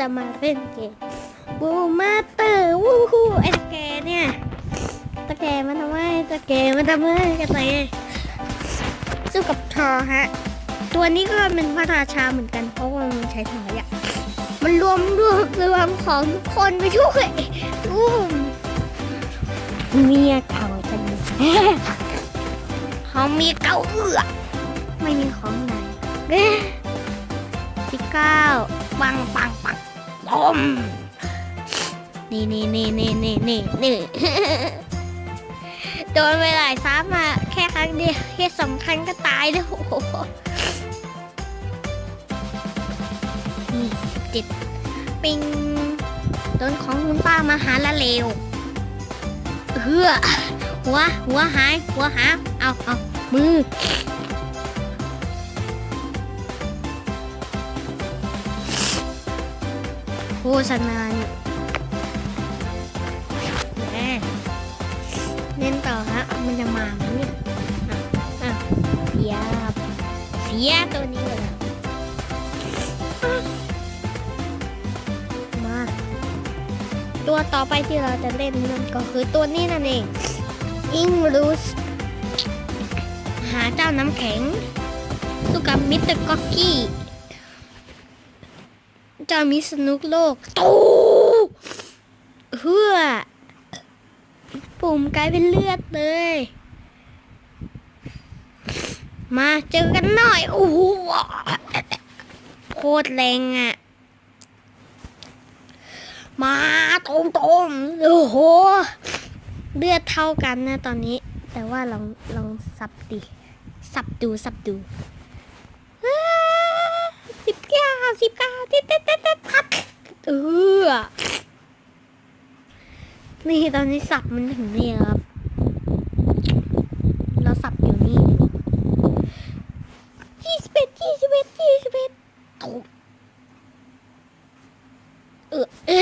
จะมาเล่นเกมบูมาเตอร์วู้ฮู้ไอ้ตะแกเนี่ยตะแกมันทำไมตะแกมันทำไมกันไหนสู้กับทอฮะ ตัวนี้ก็เป็นพระราชาเหมือนกัน เพราะว่ามันใช้ถังขยะมันรวมรวมรวมของทุกคนไปช่วยอุ้มเมียเก่าจังเขามีเก่าเอือไม่มีของไหนที่เก้า ปังปังปังพมนี่นี่นี่นี่นี่นี่นี่โดนไปหลายซ้ำมาแค่ครั้งเดียวแค่สองครั้งก็ตายแล้วโอ้โหนี่จิตปิงโดนของคุณป้ามาหาละเลวเฮือหัวหัวหายหัวหาเอาเอามือ โฆษณาเนี่ยแหมเล่นต่อฮะมันจะมาไหมเนี่ยอะเสียบเสียตัวนี้เลยมา ตัวต่อไปที่เราจะเล่นนั่นก็คือตัวนี้นั่นเองอิงรูสหาเจ้าน้ำแข็งสู้กับมิสเตอร์ก๊อกกี้ จ้ามิสนุกโลกตูเฮือปุ่มกลายเป็นเลือดเลย มาเจอกันหน่อย โอ้โหโคตรแรงอะ มาตรงตรงๆโอ้โห เลือดเท่ากันนะตอนนี้ แต่ว่าลองลองสับดิ สับดูสับดูสิบเก้าสิบเก้าติ๊ดติ๊ดติ๊ดติ๊ดพัดเออ นี่ตอนนี้สับมันถึงนี่ครับ เราสับอยู่นี่ยี่สิบเอ็ดยี่สิบเอ็ดยี่สิบเอ็ดถูกเออ